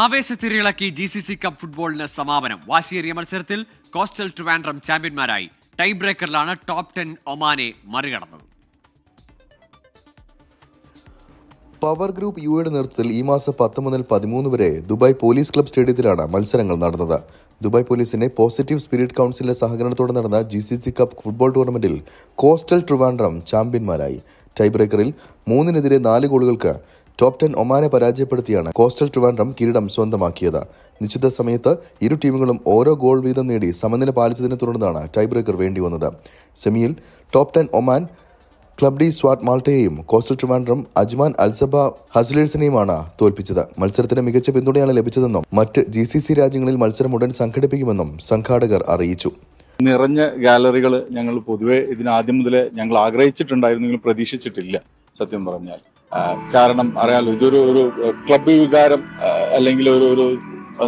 ആവേശത്തിരിളക്കി G C C cup ഫുട്ബോളിന് സമാപനം. വാശിയേറിയ മത്സരത്തിൽ കോസ്റ്റൽ ട്രിവാൻഡ്രം ചാമ്പ്യന്മാരായി. ടൈ ബ്രേക്കറിലാണ് ടോപ് ടെൻ ഒമാനെ മറികടന്നത്. പവർ ഗ്രൂപ്പ് യുയുടെ നേതൃത്വത്തിൽ ഈ മാസം പത്ത് മുതൽ പതിമൂന്ന് വരെ ദുബായ് പോലീസ് ക്ലബ് സ്റ്റേഡിയത്തിലാണ് മത്സരങ്ങൾ നടന്നത്. ദുബായ് പോലീസിന്റെ പോസിറ്റീവ് സ്പിരിറ്റ് കൗൺസിലിന്റെ സഹകരണത്തോടെ നടന്ന G C C cup football ടൂർണമെന്റിൽ കോസ്റ്റൽ ട്രിവാൻഡ്രം ചാമ്പ്യന്മാരായി. ടൈ ബ്രേക്കറിൽ മൂന്നിനെതിരെ നാല് ഗോളുകൾക്ക് ടോപ്പ് ടെൻ ഒമാനെ പരാജയപ്പെടുത്തിയാണ് കോസ്റ്റൽ ട്രിവാൻഡ്രം കിരീടം സ്വന്തമാക്കിയത്. നിശ്ചിത സമയത്ത് ഇരു ടീമുകളും ഓരോ ഗോൾ വീതം നേടി സമനില പാലിച്ചതിനെ തുടർന്നാണ് ടൈബ്രേക്കർ വേണ്ടി വന്നത് സെമിയിൽ ടോപ് ടെൻ ഒമാൻ ക്ലബ് ഡി സ്വാട്ട് മാൾട്ടയെയും കോസ്റ്റൽ ട്രിവാൻഡ്രം അജ്മാൻ അൽസബ ഹസ്ലേഴ്സിനെയുമാണ് തോൽപ്പിച്ചത്. മത്സരത്തിന് മികച്ച പിന്തുണയാണ് ലഭിച്ചതെന്നും മറ്റ് ജി സി സി രാജ്യങ്ങളിൽ മത്സരം ഉടൻ സംഘടിപ്പിക്കുമെന്നും സംഘാടകർ അറിയിച്ചു. നിറഞ്ഞ ഗാലറികൾ ഞങ്ങൾ പൊതുവെ ഇതിന് ആദ്യം മുതലേ ഞങ്ങൾ ആഗ്രഹിച്ചിട്ടുണ്ടായിരുന്നെങ്കിലും പ്രതീക്ഷിച്ചിട്ടില്ല സത്യം പറഞ്ഞാൽ. കാരണം അറിയാലോ ഇതൊരു ഒരു ക്ലബ് വികാരം അല്ലെങ്കിൽ ഒരു ഒരു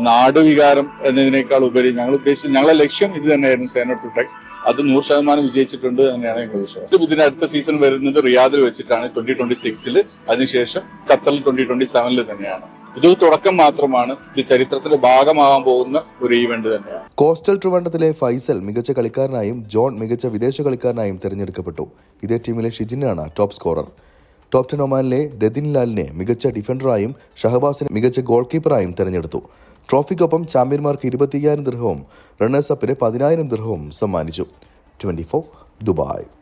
നാട് വികാരം എന്നതിനേക്കാൾ ഉപരി ഞങ്ങൾ ഉദ്ദേശിച്ചത് ഞങ്ങളുടെ ലക്ഷ്യം ഇത് തന്നെയായിരുന്നു സേന ടു ടെക്സ് അത് നൂറ് ശതമാനം വിജയിച്ചിട്ടുണ്ട് തന്നെയാണ് ഞങ്ങൾ വിശ്വാസം ഇതിന്റെ അടുത്ത സീസൺ വരുന്നത് റിയാദിൽ വെച്ചിട്ടാണ് ട്വന്റി ട്വന്റി സിക്സിൽ അതിനുശേഷം ഖത്തറിൽ ട്വന്റി ട്വന്റി സെവനിൽ തന്നെയാണ്. ഇതൊരു തുടക്കം മാത്രമാണ്. ഇത് ചരിത്രത്തിന്റെ ഭാഗമാകാൻ പോകുന്ന ഒരു ഈവന്റ് തന്നെയാണ്. കോസ്റ്റൽ ട്രിവണ്ടത്തിലെ ഫൈസൽ മികച്ച കളിക്കാരനായും ജോൺ മികച്ച വിദേശ കളിക്കാരനായും തിരഞ്ഞെടുക്കപ്പെട്ടു. ഇതേ ടീമിലെ ഷിജിനാണ് ടോപ്പ് സ്കോറർ ടോപ്പ് ടെൻ ഒമാനിലെ രതിൻ ലാലിനെ മികച്ച ഡിഫൻഡറായും ഷഹബാസിനെ മികച്ച ഗോൾ കീപ്പറായും തെരഞ്ഞെടുത്തു. ട്രോഫിക്കൊപ്പം ചാമ്പ്യന്മാർക്ക് ഇരുപത്തിയ്യായിരം ദൃഹവും റണ്ണേഴ്സപ്പിന് പതിനായിരം ദൃഹവും സമ്മാനിച്ചു. Twenty Dubai.